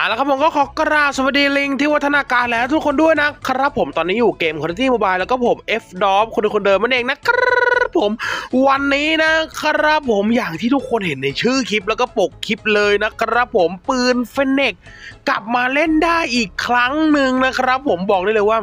เอาละครับผมก็ขอกราบสวัสดีลิงที่วัฒนาการแล้วทุกคนด้วยนะครับผมตอนนี้อยู่เกมคอนเที่โมบายแล้วก็ผม F ดอฟคนเดิมคนเดิมนั่นเองนะครับ ผม วันนี้นะครับผมอย่างที่ทุกคนเห็นในชื่อคลิปแล้วก็ปกคลิปเลยนะครับผมปืนเฟนเนกกลับมาเล่นได้อีกครั้งหนึ่งนะครับ ผมบอกได้เลยว่า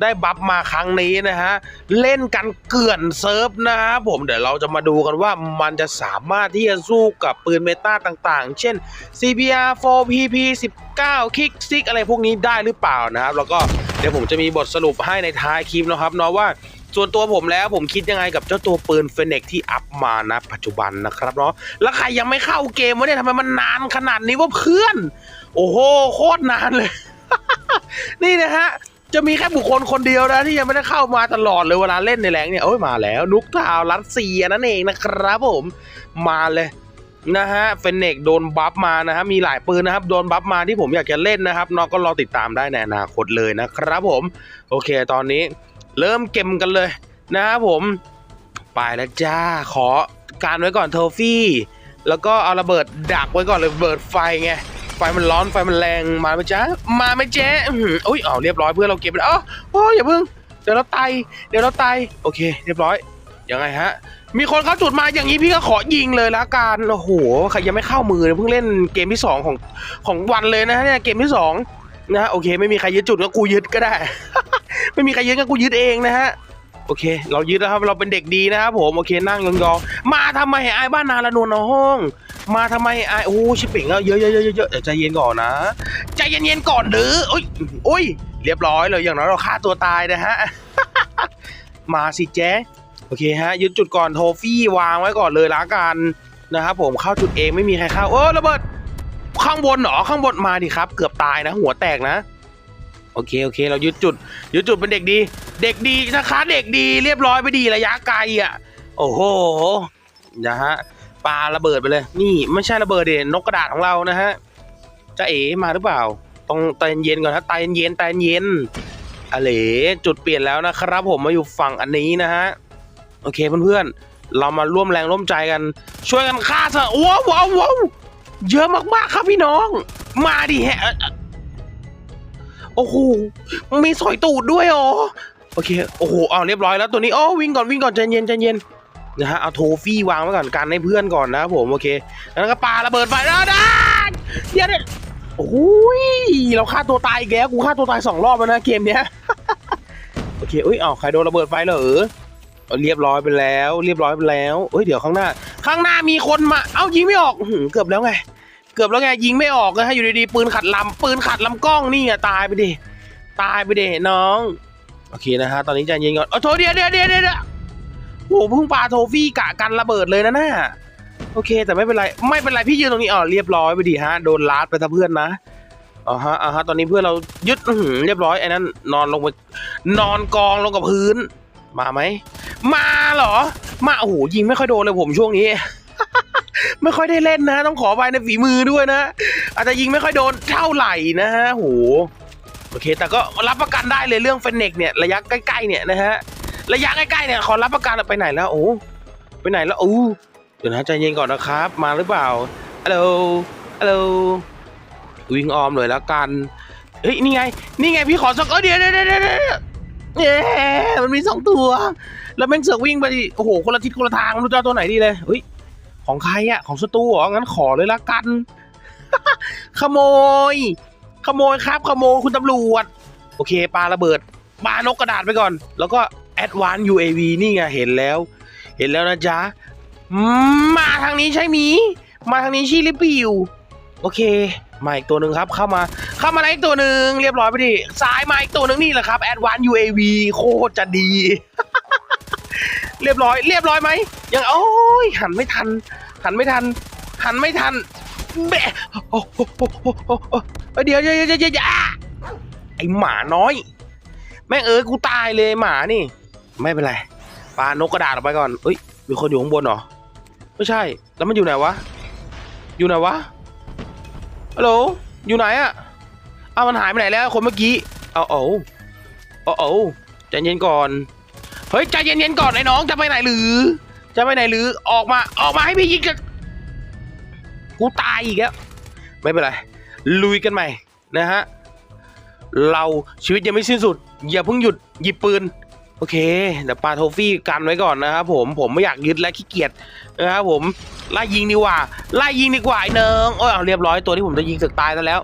ได้บัฟมาครั้งนี้นะฮะเล่นกันเกลื่อนเซิร์ฟนะครับผมเดี๋ยวเราจะมาดูกันว่ามันจะสามารถที่จะสู้กับปืนเมตาต่างๆ เช่น CBR 4 PP 19 Kick 6อะไรพวกนี้ได้หรือเปล่านะครับ แล้วก็เดี๋ยวผมจะมีบทสรุปให้ในท้ายคลิปนะครับเนาะว่า ส่วนตัวผมแล้วผมคิดยังไงกับเจ้าตัวปืนเฟเน็กที่อัพมานะปัจจุบันนะครับเนาะแล้วใครยังไม่เข้าเกมวะเนี่ยทำไมมันนานขนาดนี้วะเพื่อน โอ้โหโคตรนานเลย นี่นะฮะจะมีแค่บุคคลคนเดียวนะที่ยังไม่ได้เข้ามาตลอดเลยเวลาเล่นในแรงเนี่ยโอ้ยมาแล้ว นุกทาวรัสเซียนั่นเองนะครับผมมาเลยนะฮะเฟนเนกโดนบัฟมานะฮะมีหลายปืนนะครับโดนบัฟมาที่ผมอยากจะเล่นนะครับน้องก็รอติดตามได้ในอนาคตเลยนะครับผม โอเคตอนนี้ เริ่มเกมกันเลยนะครับผม ไปแล้วจ้า ขอการไว้ก่อนโทฟี่ แล้วก็เอาระเบิดดักไว้ก่อนเลยเบิดไฟไง ไฟมันร้อนไฟมันแรงมาไหมจ๊ะมาไหมเจ๊อุ้ยอ๋อเรียบร้อยเพื่อนเราเก็บไปแล้วอ๋อโอ้ยอย่าเพิ่งเดี๋ยวเราตายเดี๋ยวเราตายโอเค เรียบร้อยยังไงฮะ มีคนเข้าจุดมาอย่างนี้พี่ก็ขอยิงเลยละกันโอ้โหใครยังไม่เข้ามือเลยเพิ่งเล่นเกมที่สองของของวันเลยนะฮะเนี่ยเกมที่สอง นะฮะโอเค ไม่มีใครยึดจุดก็กูยึดก็ได้ ไม่มีใครยึดก็กูยึดเองนะฮะโอเค เรายึดแล้วครับ เราเป็นเด็กดีนะครับผม โอเค นั่งยองๆมาทำไมไอ้บ้านนาละนวลน้อง มาทำไมไอ้โอ้ชิปปิงอะเยอะๆๆๆๆเดี๋ยวใจเย็นก่อนนะ ใจเย็นๆก่อนเด้อโอ้ยโอ้ย เรียบร้อยเลยอย่างน้อยเราฆ่าตัวตายนะฮะ มาสิแจ๊โอเคฮะ ยึดจุดก่อนโทฟี่วางไว้ก่อนเลยละกันนะครับผม เข้าจุดเองไม่มีใครเข้าเออระเบิด ข้างบนเหรอข้างบนมาดิครับ เกือบตายนะ หัวแตกนะ โอเคโอเค เรายึดจุดยึดจุดเป็นเด็กดี เด็กดีนะคะ เด็กดีเรียบร้อยไปดีระยะไกลอะ โอ้โหนะฮะปลาระเบิดไปเลย นี่ไม่ใช่ระเบิดเด่นนกกระดาษของเรานะฮะจะเอ๋มาหรือเปล่า ต้องใจเย็นก่อนนะใจเย็นๆใจเย็นอะเหลจุดเปลี่ยนแล้วนะครับผมมาอยู่ฝั่งอันนี้นะฮะโอเคเพื่อนๆเรามาร่วมแรงร่วมใจกัน ช่วยกันฆ่าซะว้าวว้าวว้าว เยอะมากๆครับพี่น้อง มาดิแฮะ โอ้โห มีสอยตูดด้วยอ๋อ โอเค โอ้โห เอาเรียบร้อยแล้วตัวนี้อ๋อวิ่งก่อนวิ่งก่อนใจเย็นใจเย็นนะฮะ เอาโทฟี่วางไว้ก่อนกันให้เพื่อนก่อนนะผมโอเค แล้วก็ปาระเบิดไฟแล้วได้เดี๋ยวเดี๋ยโอ้ย เราฆ่าตัวตายอีกแล้ว กูฆ่าตัวตายสองรอบแล้วนะเกมเนี้ย โอเคอุ้ยเอาใครโดนระเบิดไฟเหรอเอาเรียบร้อยไปแล้ว เรียบร้อยไปแล้วเอ้ย เดี๋ยวข้างหน้า ข้างหน้ามีคนมา เอ้ายิงไม่ออกเกือบแล้วไง เกือบแล้วไงยิงไม่ออกนะฮะอยู่ดีๆปืนขัดลำปืนขัดลำกล้องนี่อะตายไปดิตายไปดิน้องโอเคนะฮะตอนนี้ใจเย็นก่อนเอาโทเดียวเดียวเดียวเดียวโอ้โหเพิ่งปาโทฟี่กะกันระเบิดเลยนะน่าโอเค แต่ไม่เป็นไรไม่เป็นไรพี่ยืนตรงนี้อ๋อเรียบร้อยไปดิฮะโดนลาดไปซะเพื่อนนะอ๋อฮะอ่าฮะตอนนี้เพื่อนเรายึดเรียบร้อยไอ้นั่นนอนลงไปนอนกองลงกับพื้น มาไหม มาเหรอ มาโอ้โหยิงไม่ค่อยโดนเลยผมช่วงนี้ ไม่ค่อยได้เล่นนะ ต้องขอไปในฝีมือด้วยนะ อาจจะยิงไม่ค่อยโดนเท่าไหร่นะฮะโหโอเค แต่ก็รับประกันได้เลยเรื่องเฟนเนกเนี่ยระยะใกล้ๆเนี่ยนะฮะระยะใกล้ๆเนี่ยขอรับประกันไปไหนแล้วโอ้ไปไหนแล้วโอ้เดี๋ยวนะใจเย็นก่อนนะครับ มาหรือเปล่าฮัลโหลฮัลโหลวิ่งออมเลยแล้วกันเฮ้ยนี่ไง นี่ไงพี่ขอสักเออเดี๋ยวเดี๋ยวเดี๋ยว เย้มันมีสองตัว แล้วแม่งเสือกวิ่งไปโอ้โหคนละทิศคนละทางไม่รู้จะเอาตัวไหนดีเลยเฮ้ยของใครอะของศัตรูเหรองั้นขอเลยละกัน ขโมย ขโมยครับ ขโมยคุณตำรวจ โอเคปาระเบิดปานกกระดาษไปก่อน แล้วก็แอดวาน UAV นี่ไงเห็นแล้ว เห็นแล้วนะจ๊ะมาทางนี้ใช่มี มาทางนี้ชี้ลิปิวโอเค มาอีกตัวหนึ่งครับเข้ามาเข้ามาอีกตัวหนึ่งเรียบร้อยไปดิซ้ายมาอีกตัวหนึ่งนี่แหละครับแอดวาน UAV โคตรจะดี เรียบร้อย เรียบร้อยไหมยังโอ้ยหันไม่ทัน หันไม่ทัน หันไม่ทันแบะโอ้โหโอ้โหโอ้โหโอ้โหเดี๋ยวเดี๋ยวเดี๋ยวเยวเยวอะไอหมาน้อย แม่งเออกูตายเลยหมานี่ ไม่เป็นไรปานกกระดาษออกไปก่อนเอ้ยมีคนอยู่ข้างบนเหรอไม่ใช่ แล้วมันอยู่ไหนวะ อยู่ไหนวะ ฮัลโหล อยู่ไหนอะเอ้ามันหายไปไหนแล้วคนเมื่อกี้ เอาเอาเอาเอาใจเย็นก่อน เฮ้ยใจเย็นๆก่อนไอ้น้องจะไปไหนหรือ จะไปไหนหรือ ออกมา ออกมาให้พี่ยิงกันกูตายอีกแล้วไม่เป็นไร ลุยกันใหม่นะฮะ เราชีวิตยังไม่สิ้นสุด อย่าเพิ่งหยุดหยิบปืน โอเคเดี๋ยวปาโทฟี่กันไว้ก่อนนะครับผมผมไม่อยากยึดและขี้เกียจนะครับผมไล่ยิงดีกว่าไล่ยิงดีกว่าไอ้เนิงโอ้ยเอาเรียบร้อยตัวที่ผมจะยิงสึกตายซะแล้ว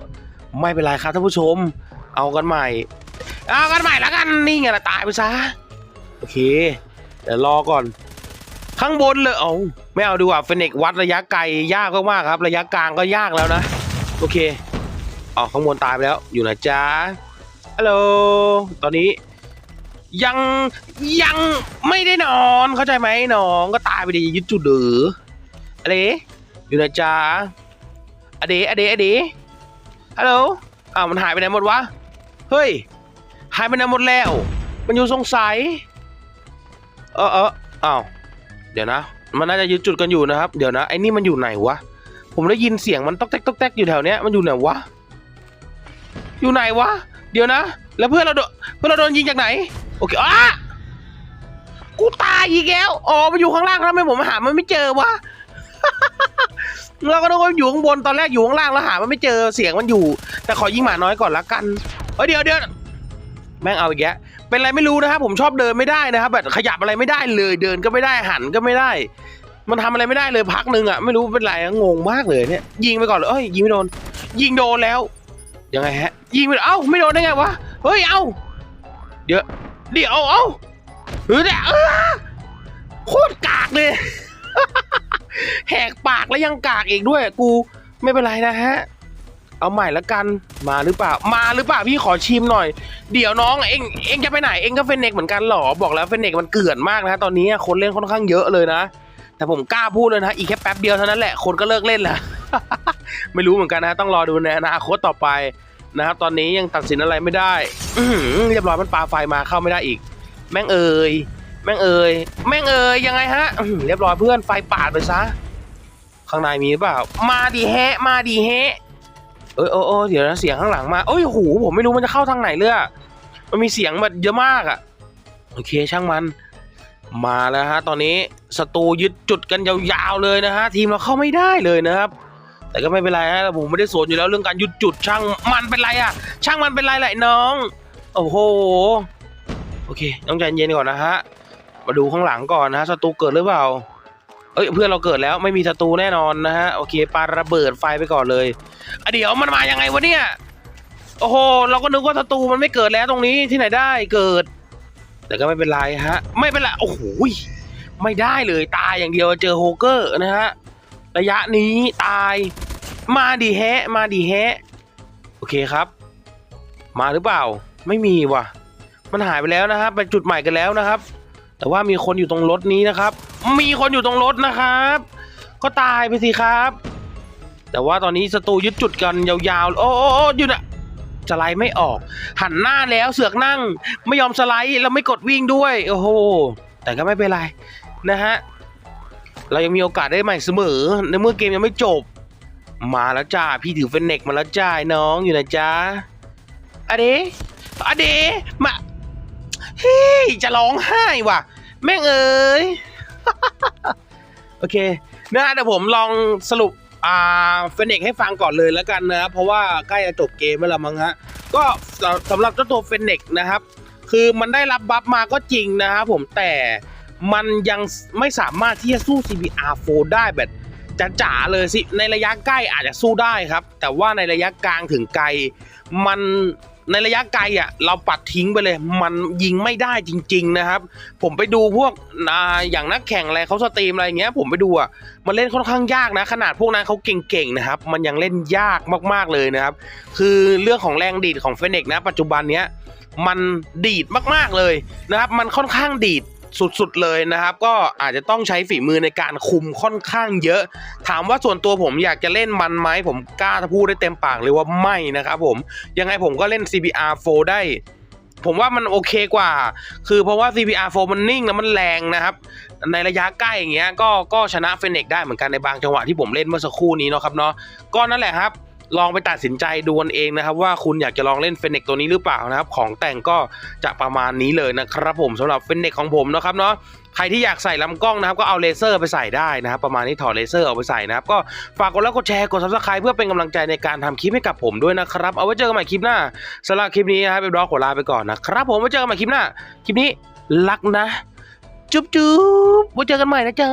ไม่เป็นไรครับท่านผู้ชม เอากันใหม่ เอากันใหม่แล้วกันนี่ไงละตายไปซะโอเคเดี๋ยวรอก่อน ข้างบนเลยเอาไม่เอาดีกว่าเฟนิกซ์วัดระยะไกลยากมากครับ ระยะกลางก็ยากแล้วนะ โอเคอ๋อข้างบนตายไปแล้วอยู่ไหนจ๊ะฮัลโหลตอนนี้ ยังยังไม่ได้นอนเข้าใจไหมน้องก็ตายไปดียึดจุดเดืออะเดอยู่ไหนจ๊ะอะเดอะเดอะเดฮัลโหลอ้าวมันหายไปไหนหมดวะเฮ้ยหายไปไหนหมดแล้ว มันอยู่สงสัย เออเอออ้าวเดี๋ยวนะ มันน่าจะยึดจุดกันอยู่นะครับ เดี๋ยวนะไอ้นี่มันอยู่ไหนวะผมได้ยินเสียงมันต๊อกแตกต๊อกแตกอยู่แถวเนี้ยมันอยู่ไหนวะอยู่ไหนวะ เดี๋ยวนะ แล้วเพื่อนเราโดนเพื่อนเราโดนยิงจากไหน โอเคอ้ากูตายอีกแล้ว อ๋อ มันอยู่ข้างล่างทำไมผมหา มันไม่เจอวะ เราก็นึกว่าอยู่ข้างบน ตอนแรกอยู่ข้างล่างแล้วหา มันไม่เจอ เสียงมันอยู่ แต่ขอยิงหมาน้อยก่อนละกัน เฮ้ยเดี๋ยวเดี๋ยวแม่งเอาอีกแล้วเป็นอะไรไม่รู้นะครับ ผมชอบเดินไม่ได้นะครับ แบบขยับอะไรไม่ได้เลย เดินก็ไม่ได้ หันก็ไม่ได้ มันทำอะไรไม่ได้เลยพักหนึ่งอะ ไม่รู้เป็นไร งงมากเลยเนี่ย ยิงไปก่อนเลยเอ้ย ยิงไม่โดน ยิงโดนแล้ว ยังไงฮะ ยิงไปเอ้า ไม่โดนได้ไงวะ เฮ้ย เอ้า เดี๋ยว เดี๋ยวเอ้าเฮ้ยเนี่ยโคตรกากเลย แหกปากแล้วยังกากอีกด้วย กูไม่เป็นไรนะฮะ เอาใหม่ละกันมาหรือเปล่า มาหรือเปล่าพี่ขอชิมหน่อย เดี๋ยวน้องเองเองจะไปไหนเองก็เฟนเน็กเหมือนกันหรอบอกแล้วเฟนเน็กมันเกลื่อนมากนะตอนนี้คนเล่นค่อนข้างเยอะเลยนะแต่ผมกล้าพูดเลยนะอีกแค่แป๊บเดียวเท่านั้นแหละคนก็เลิกเล่นแล้วไม่รู้เหมือนกันนะ ต้องรอดูในอนาคตต่อไป นะครับตอนนี้ยังตัดสินอะไรไม่ได้เรียบร้อยมันปาไฟมาเข้าไม่ได้อีก แม่งเอ่ยแม่งเอ่ยแม่งเอ่ยยังไงฮะเรียบร้อยเพื่อนไฟปาดไปซะข้างในมีหรือเปล่า มาดีแฮะ มาดีแฮะเอยโอ้โอเดี๋ยวนะเสียงข้างหลังมาโอ้ยโหผมไม่รู้มันจะเข้าทางไหนเลยอะมันมีเสียงแบบเยอะมากอะโอเคช่างมัน มาแล้วฮะ ตอนนี้ศัตรูยึดจุดกันยาวๆเลยนะฮะ ทีมเราเข้าไม่ได้เลยนะครับ แต่ก็ไม่เป็นไรฮะผมไม่ได้สนอยู่แล้วเรื่องการหยึดจุดช่างมันเป็นไรอะช่างมันเป็นไรแหละน้อง โอ้โห โอเค ต้องใจเย็นก่อนนะฮะ มาดูข้างหลังก่อนนะฮะศัตรูเกิดหรือเปล่า เอ้ยเพื่อนเราเกิดแล้วไม่มีศัตรูแน่นอนนะฮะ โอเคปาระเบิดไฟไปก่อนเลยอะเดี๋ยวมันมายังไงวะเนี่ย โอ้โห เราก็นึกว่าศัตรูมันไม่เกิดแล้วตรงนี้ที่ไหนได้เกิด แต่ก็ไม่เป็นไรฮะ ไม่เป็นไร โอ้โห ไม่ได้เลยตายอย่างเดียวเจอโฮเกอร์นะฮะ ระยะนี้ตาย มาดีแฮะ มาดีแฮะ โอเคครับ มาหรือเปล่า ไม่มีว่ะ มันหายไปแล้วนะครับไปจุดใหม่กันแล้วนะครับ แต่ว่ามีคนอยู่ตรงรถนี้นะครับ มีคนอยู่ตรงรถนะครับ ก็ตายไปสิครับ แต่ว่าตอนนี้ศัตรูยึดจุดกันยาวๆ โอ้โอ้อยุดอะสไลด์ไม่ออก หันหน้าแล้วเสือกนั่ง ไม่ยอมสไลด์แล้วไม่กดวิ่งด้วย โอ้โห แต่ก็ไม่เป็นไรนะฮะ เรายังมีโอกาสได้ใหม่เสมอ ในเมื่อเกมยังไม่จบ มาแล้วจ้า พี่ถือเฟนเน็กมาแล้วจ้าน้องอยู่นะจ้าอะเดอะเดมาเฮ้ยจะร้องไห้ว่ะ แม่งเอ้ยโอเคนะเดี๋ยวผมลองสรุปอ่าเฟนเน็กให้ฟังก่อนเลยแล้วกันนะครับเพราะว่าใกล้จะจบเกมแล้วมั้งฮะก็สำสำหรับเจ้าตัวเฟนเน็กนะครับ คือมันได้รับบัฟมาก็จริงนะครับผมแต่ มันยังไม่สามารถที่จะสู้ CBR4 ได้แบบจ๋าๆเลยสิในระยะใกล้อาจจะสู้ได้ครับ แต่ว่าในระยะกลางถึงไกล มันในระยะไกลอะเราปัดทิ้งไปเลย มันยิงไม่ได้จริง ๆนะครับ ผมไปดูพวกอย่างนักแข่งอะไรเขาสตรีมอะไรเงี้ย ผมไปดูอะมันเล่นค่อนข้างยากนะ ขนาดพวกนั้นเขาเก่งๆนะครับ มันยังเล่นยากมากๆเลยนะครับ คือเรื่องของแรงดีดของเฟนิกนะ ปัจจุบันเนี้ยมันดีดมากๆเลยนะครับ มันค่อนข้างดีด สุดๆเลยนะครับ ก็อาจจะต้องใช้ฝีมือในการคุมค่อนข้างเยอะ ถามว่าส่วนตัวผมอยากจะเล่นมันไหมผมกล้าพูดได้เต็มปากเลยว่าไม่นะครับผมยังไงผมก็เล่น CBR4 ได้ผมว่ามันโอเคกว่า คือเพราะว่า CBR4 มันนิ่งแล้วมันแรงนะครับ ในระยะใกล้อย่างเงี้ย ก็ก็ชนะเฟนเนกได้เหมือนกันในบางจังหวะที่ผมเล่นเมื่อสักครู่นี้เนาะครับเนาะ ก็นั่นแหละครับ ลองไปตัดสินใจดูกันเองนะครับ ว่าคุณอยากจะลองเล่นเฟนเน็กตัวนี้หรือเปล่านะครับ ของแต่งก็จะประมาณนี้เลยนะครับผมสำหรับเฟนเน็กของผมนะครับเนาะใครที่อยากใส่ลำกล้องนะครับก็เอาเลเซอร์ไปใส่ได้นะครับ ประมาณนี้ถอดเลเซอร์เอาไปใส่นะครับ ก็ฝากกดไลค์กดแชร์กด subscribe เพื่อเป็นกำลังใจในการทำคลิปให้กับผมด้วยนะครับ เอาไว้เจอกันใหม่คลิปหน้าสำหรับคลิปนี้นะครับเอ็มดอกขอลาไปก่อนนะครับ ผมไว้เจอกันใหม่คลิปหน้าคลิปนี้รักนะ จุ๊บจุ๊บไว้เจอกันใหม่นะจ๊ะ